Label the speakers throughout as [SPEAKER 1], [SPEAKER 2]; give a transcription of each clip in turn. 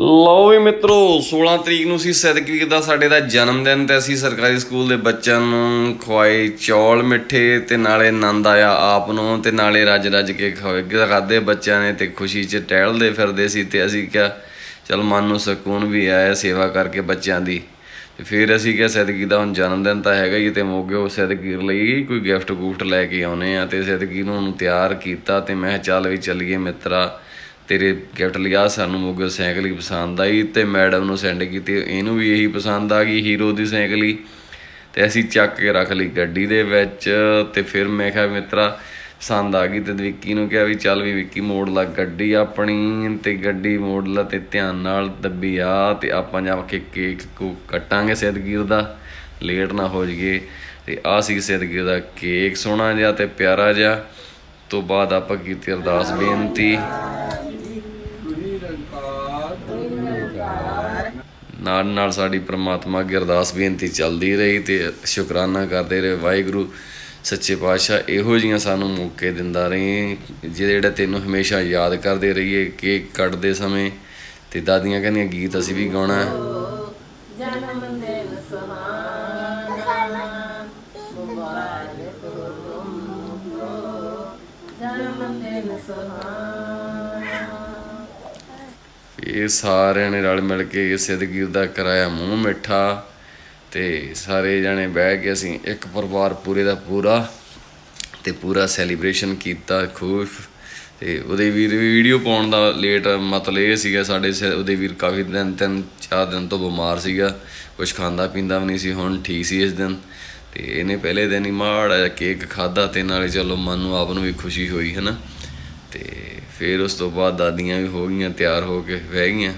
[SPEAKER 1] ਲਓ ਵੀ ਮਿੱਤਰੋ 16 ਤਰੀਕ ਨੂੰ ਸੀ ਸਦਕਵੀਰ ਦਾ ਸਾਡੇ ਦਾ ਜਨਮ ਦਿਨ ਤੇ ਅਸੀਂ ਸਰਕਾਰੀ ਸਕੂਲ ਦੇ ਬੱਚਿਆਂ ਨੂੰ ਖਵਾਏ ਚੌਲ ਮਿੱਠੇ ਤੇ ਨਾਲੇ ਆਨੰਦ ਆਇਆ ਆਪ ਨੂੰ ਤੇ ਨਾਲੇ ਰੱਜ ਰੱਜ ਕੇ ਖਵਾਏ। ਖਾਦੇ ਬੱਚਿਆਂ ਨੇ ਤੇ ਖੁਸ਼ੀ 'ਚ ਟਹਿਲਦੇ ਫਿਰਦੇ ਸੀ ਤੇ ਅਸੀਂ ਕਿਹਾ, ਚਲ ਮਨ ਨੂੰ ਸਕੂਨ ਵੀ ਆਇਆ ਸੇਵਾ ਕਰਕੇ ਬੱਚਿਆਂ ਦੀ। ਤੇ ਫਿਰ ਅਸੀਂ ਕਿਹਾ, ਸਦਕੀ ਦਾ ਹੁਣ ਜਨਮ ਦਿਨ ਤਾਂ ਹੈਗਾ ਹੀ ਤੇ ਮੋਗੇ ਉਹ ਸਦਕੀਰ ਲਈ ਕੋਈ ਗਿਫਟ ਗੁਫਟ ਲੈ ਕੇ ਆਉਨੇ ਆ ਤੇ ਸਦਕੀ ਨੂੰ ਉਹਨੂੰ ਤਿਆਰ ਕੀਤਾ ਤੇ ਮੈਂ ਚੱਲ ਵੀ ਚੱਲੀਏ ਮਿੱਤਰਾ। ਤੇਰੇ ਗਿਫਟ ਲਿਆ, ਸਾਨੂੰ ਮੋਗੇ ਸਾਈਕਲ ਹੀ ਪਸੰਦ ਆਈ ਤੇ ਮੈਡਮ ਨੂੰ ਸੈਂਡ ਕੀਤੀ, ਇਹਨੂੰ ਵੀ ਇਹੀ ਪਸੰਦ ਆ ਗਈ ਹੀਰੋ ਦੀ ਸਾਈਕਲ ਹੀ। ਤੇ ਅਸੀਂ ਚੱਕ ਕੇ ਰੱਖ ਲਈ ਗੱਡੀ ਦੇ ਵਿੱਚ ਤੇ ਫਿਰ ਮੈਂ ਕਿਹਾ ਮਿੱਤਰਾ, ਪਸੰਦ ਆ ਗਈ ਤੇ ਵਿੱਕੀ ਨੂੰ ਕਿਹਾ ਵੀ ਚੱਲ ਵੀ ਵਿੱਕੀ ਮੋੜ ਲਾ ਗੱਡੀ ਆਪਣੀ ਤੇ ਗੱਡੀ ਮੋੜ ਲਾ ਤੇ ਧਿਆਨ ਨਾਲ ਦੱਬੀ ਆ ਤੇ ਆਪਾਂ ਜਾ ਕੇ ਕੇਕ ਕੋ ਕੱਟਾਂਗੇ ਸਿੱਧਗੀਰ ਦਾ, ਲੇਟ ਨਾ ਹੋ ਜਾਈਏ। ਤੇ ਆ ਸੀ ਸਿੱਧਗੀਰ ਦਾ ਕੇਕ ਸੋਹਣਾ ਜਿਹਾ ਤੇ ਪਿਆਰਾ ਜਿਹਾ। ਤੋਂ ਬਾਅਦ ਆਪਾਂ ਕੀਤੀ ਅਰਦਾਸ ਬੇਨਤੀ। ਨਾਲ ਨਾਲ ਸਾਡੀ ਪ੍ਰਮਾਤਮਾ ਅੱਗੇ ਅਰਦਾਸ ਬੇਨਤੀ ਚੱਲਦੀ ਰਹੀ ਤੇ ਸ਼ੁਕਰਾਨਾ ਕਰਦੇ ਰਹੇ। ਵਾਹਿਗੁਰੂ, ਸੱਚੇ ਪਾਤਸ਼ਾਹ ਇਹੋ ਜੀਆਂ ਸਾਨੂੰ ਮੌਕੇ ਦਿੰਦਾ ਰਹੇ, ਜਿਹਦੇ ਜਿਹੜਾ ਤੈਨੂੰ ਹਮੇਸ਼ਾ ਯਾਦ ਕਰਦੇ ਰਹੀਏ ਕੇਕ ਕੱਟਦੇ ਸਮੇਂ ਤੇ ਦਾਦੀਆਂ ਕਹਿੰਦੀਆਂ, ਗੀਤ ਅਸੀਂ ਵੀ ਗਾਉਣਾ
[SPEAKER 2] ਜਨਮ ਦਿਨ ਸੁਹਾਣਾ ਮੁਬਾਰਕ ਹੋ ਜਨਮ ਦਿਨ ਸੁਹਾਣਾ
[SPEAKER 1] ਇਹ ਸਾਰਿਆਂ ਨੇ ਰਲ ਮਿਲ ਕੇ ਇਸ ਸਿੱਧਗੀਰ ਦਾ ਕਰਾਇਆ ਮੂੰਹ ਮਿੱਠਾ ਤੇ ਸਾਰੇ ਜਣੇ ਬਹਿ ਕੇ ਅਸੀਂ ਇੱਕ ਪਰਿਵਾਰ ਪੂਰੇ ਦਾ ਪੂਰਾ ਤੇ ਪੂਰਾ ਸੈਲੀਬ੍ਰੇਸ਼ਨ ਕੀਤਾ, ਖੁਸ਼ ਤੇ ਉਹਦੇ ਵੀਰ ਵੀਡੀਓ ਪਾਉਣ ਦਾ ਲੇਟ ਮਤਲਬ ਇਹ ਸੀਗਾ, ਸਾਡੇ ਸ- ਉਹਦੇ ਵੀਰ ਕਾਫੀ ਦਿਨ, ਤਿੰਨ ਚਾਰ ਦਿਨ ਤੋਂ ਬਿਮਾਰ ਸੀਗਾ ਕੁਝ ਖਾਂਦਾ ਪੀਂਦਾ ਵੀ ਨਹੀਂ ਸੀ, ਹੁਣ ਠੀਕ ਸੀ ਇਸ ਦਿਨ ਤੇ ਇਹਨੇ ਪਹਿਲੇ ਦਿਨ ਹੀ ਮਾੜਾ ਜਿਹਾ ਕੇਕ ਖਾਦਾ ਤੇ ਨਾਲੇ ਚਲੋ ਮਨ ਨੂੰ ਆਪ ਨੂੰ ਵੀ ਖੁਸ਼ੀ ਹੋਈ ਹੈ ਨਾ ਤੇ ਫਿਰ ਉਸ ਤੋਂ ਬਾਅਦ ਦਾਦੀਆਂ ਵੀ ਹੋ ਗਈਆਂ, ਤਿਆਰ ਹੋ ਕੇ ਬਹਿ ਗਈਆਂ।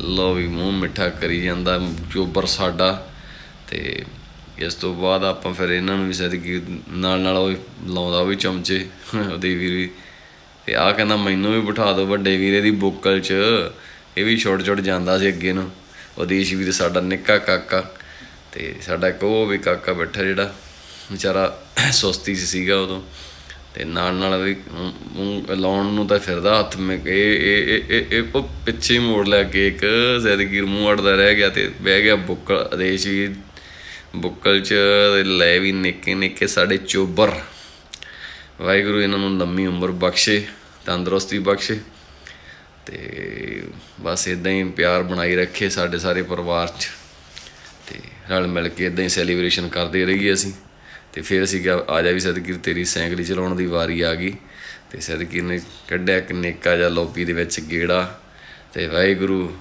[SPEAKER 1] ਲੋ ਵੀ ਮੂੰਹ ਮਿੱਠਾ ਕਰੀ ਜਾਂਦਾ ਚੋਬਰ ਸਾਡਾ ਤੇ ਇਸ ਤੋਂ ਬਾਅਦ ਆਪਾਂ ਫਿਰ ਇਹਨਾਂ ਨੂੰ ਵੀ ਸਦਕੀ ਨਾਲ ਨਾਲ ਉਹ ਲਾਉਂਦਾ ਵੀ ਚਮਚੇ ਉਹਦੇ ਵੀਰ ਵੀ। ਤੇ ਆ ਕਹਿੰਦਾ, ਮੈਨੂੰ ਵੀ ਬਿਠਾ ਦਿਓ ਵੱਡੇ ਵੀਰੇ ਦੀ ਬੋਕਲ 'ਚ। ਇਹ ਵੀ ਛੋਟ ਛੋਟ ਜਾਂਦਾ ਸੀ ਅੱਗੇ ਨੂੰ। ਉਦੇਸ਼ ਵੀਰ ਸਾਡਾ ਨਿੱਕਾ ਕਾਕਾ ਤੇ ਸਾਡਾ ਇੱਕ ਉਹ ਵੀ ਕਾਕਾ ਬੈਠਾ ਜਿਹੜਾ ਵਿਚਾਰਾ ਸੁਸਤੀ 'ਚ ਸੀਗਾ ਉਦੋਂ। ਤੇ ਨਾਲ ਨਾਲ ਵੀ ਲਾਉਣ ਨੂੰ ਤਾਂ ਫਿਰਦਾ ਹੱਥ ਮੇ ਇਹ ਇਹ ਇਹ- ਪਿੱਛੇ ਮੋੜ ਲੈ ਕੇ ਇੱਕ ਜ਼ੈਦਗੀਰ ਮੂੰਹ ਅੜਦਾ ਰਹਿ ਗਿਆ ਤੇ ਬਹਿ ਗਿਆ ਬੁੱਕਲ ਆਦੇਸ਼ ਵੀ ਬੁੱਕਲ 'ਚ ਤੇ ਲੈ ਵੀ ਨਿੱਕੇ ਨਿੱਕੇ ਸਾਡੇ ਚੋਬਰ। ਵਾਹਿਗੁਰੂ ਇਹਨਾਂ ਨੂੰ ਲੰਮੀ ਉਮਰ ਬਖਸ਼ੇ, ਤੰਦਰੁਸਤੀ ਬਖਸ਼ੇ ਤੇ ਬਸ ਇਦਾਂ ਹੀ ਪਿਆਰ ਬਣਾਈ ਰੱਖੇ ਸਾਡੇ ਸਾਰੇ ਪਰਿਵਾਰ 'ਚ ਤੇ ਰਲ ਮਿਲ ਕੇ ਇਦਾਂ ਹੀ ਸੈਲੀਬ੍ਰੇਸ਼ਨ ਕਰਦੇ ਰਹੀਏ ਅਸੀਂ। ਤੇ ਫਿਰ ਅਸੀਂ ਕਿਹਾ ਆ ਜਾ ਵੀ ਸਦਕੀਰ ਤੇਰੀ ਸਾਈਕਲ ਚਲਾਉਣ ਦੀ ਵਾਰੀ ਆ ਗਈ। ਤੇ ਸਦਕੀਰ ਨੇ ਕੱਢਿਆ ਇੱਕ ਨਿੱਕਾ ਜਿਹਾ ਲੋਪੀ ਦੇ ਵਿੱਚ ਗੇੜਾ ਤੇ ਵਾਹਿਗੁਰੂ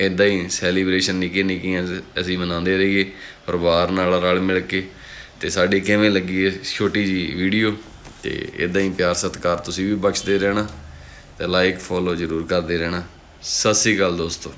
[SPEAKER 1] ਇਦਾਂ ਹੀ ਸੈਲੀਬ੍ਰੇਸ਼ਨ ਨਿੱਕੀ ਨਿੱਕੀਆਂ ਅਸੀਂ ਮਨਾਉਂਦੇ ਰਹੀਏ, ਪਰਿਵਾਰ ਨਾਲ, ਰਲ ਮਿਲ ਕੇ। ਤੇ ਸਾਡੀ ਕਿਵੇਂ ਲੱਗੀ ਇਹ ਛੋਟੀ ਜੀ ਵੀਡੀਓ ਤੇ ਇਦਾਂ ਹੀ ਪਿਆਰ ਸਤਿਕਾਰ ਤੁਸੀਂ ਵੀ ਬਖਸ਼ਦੇ ਰਹਿਣਾ ਤੇ ਲਾਈਕ ਫੋਲੋ ਜ਼ਰੂਰ ਕਰਦੇ ਰਹਿਣਾ। ਸਤਿ ਸ੍ਰੀ ਅਕਾਲ ਦੋਸਤੋ।